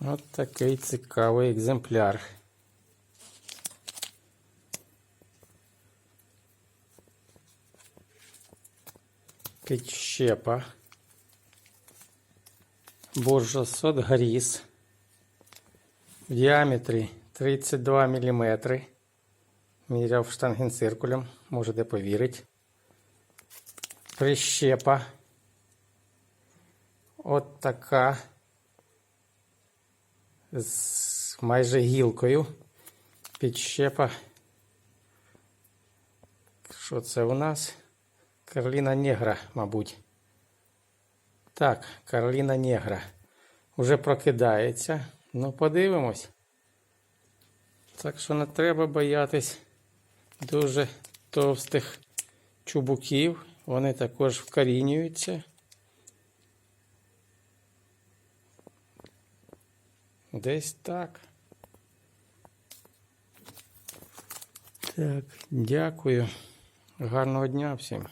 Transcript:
От такий цікавий екземпляр. Підщепа. Буржосот гріз. В діаметрі 32 мм. Міряв штангенциркулем, можете повірити. Прищепа. От така. З майже гілкою. Підщепа. Що це у нас? Карліна Негра, мабуть. Так, Карліна Негра. Уже прокидається. Ну, подивимось. Так що не треба боятись дуже товстих чубуків. Вони також вкорінюються. Десь так. Так, дякую. Гарного дня всім.